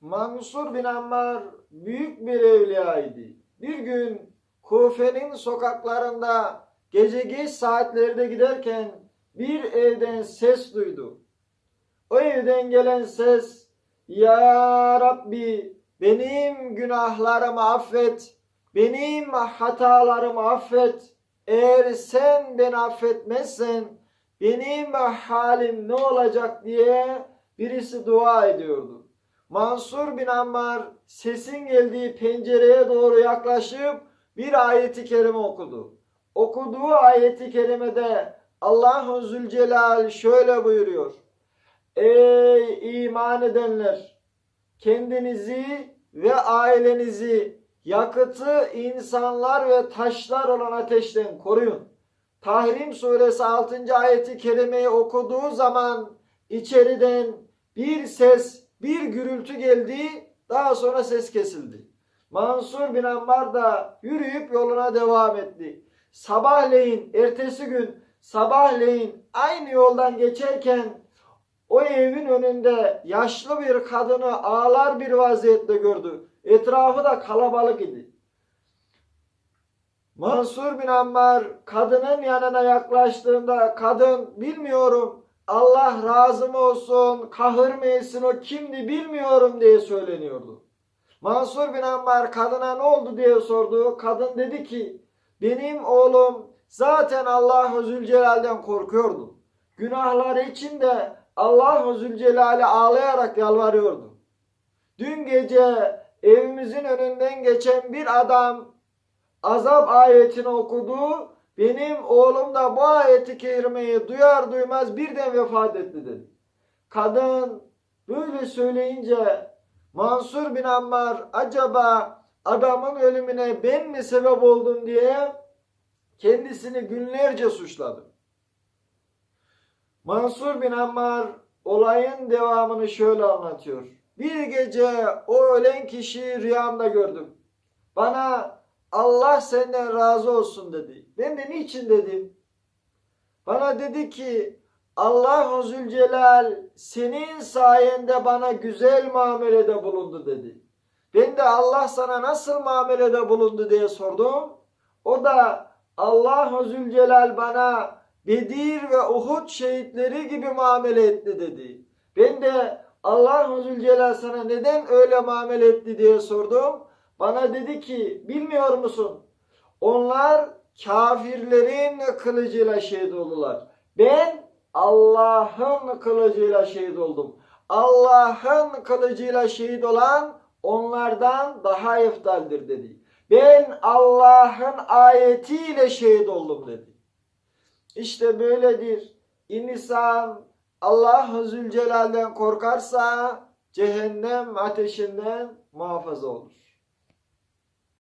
Mansur bin Ammar büyük bir evliyaydı. Bir gün Kufe'nin sokaklarında gece geç saatlerde giderken bir evden ses duydu. O evden gelen ses Ya Rabbi benim günahlarımı affet, benim hatalarımı affet. Eğer sen beni affetmezsen benim halim ne olacak diye birisi dua ediyordu. Mansur bin Ammar sesin geldiği pencereye doğru yaklaşıp bir ayeti kerime okudu. Okuduğu ayeti kerimede Allahu Zülcelal şöyle buyuruyor. Ey iman edenler! Kendinizi ve ailenizi yakıtı insanlar ve taşlar olan ateşten koruyun. Tahrim suresi 6. ayeti kerimeyi okuduğu zaman içeriden bir ses, bir gürültü geldi, daha sonra ses kesildi. Mansur bin Ammar da yürüyüp yoluna devam etti. Sabahleyin, ertesi gün sabahleyin aynı yoldan geçerken o evin önünde yaşlı bir kadını ağlar bir vaziyette gördü. Etrafı da kalabalık idi. Mansur bin Ammar kadının yanına yaklaştığında kadın bilmiyorum Allah razı mı olsun kahır mı etsin o kimdi bilmiyorum diye söyleniyordu. Mansur bin Ammar kadına ne oldu diye sordu. Kadın dedi ki benim oğlum zaten Allah Zülcelal'den korkuyordu. Günahları için de Allah Zülcelal'e ağlayarak yalvarıyordu. Dün gece evimizin önünden geçen bir adam azap ayetini okudu. Benim oğlum da bu ayeti kerimeyi duyar duymaz birden vefat etti dedi. Kadın böyle söyleyince Mansur bin Ammar acaba adamın ölümüne ben mi sebep oldum diye kendisini günlerce suçladı. Mansur bin Ammar olayın devamını şöyle anlatıyor. Bir gece o ölen kişiyi rüyamda gördüm. Bana Allah senden razı olsun dedi. Ben de niçin dedim. Bana dedi ki Allah Zülcelal senin sayende bana güzel muamelede bulundu dedi. Ben de Allah sana nasıl muamelede bulundu diye sordum. O da Allah Zülcelal bana Bedir ve Uhud şehitleri gibi muamele etti dedi. Ben de Allah Zülcelal sana neden öyle muamele etti diye sordum. Bana dedi ki bilmiyor musun? Onlar kafirlerin kılıcıyla şehit oldular. Ben Allah'ın kılıcıyla şehit oldum. Allah'ın kılıcıyla şehit olan onlardan daha eftaldir dedi. Ben Allah'ın ayetiyle şehit oldum dedi. İşte böyledir. İnsan Allah Zülcelal'den korkarsa cehennem ateşinden muhafaza olur.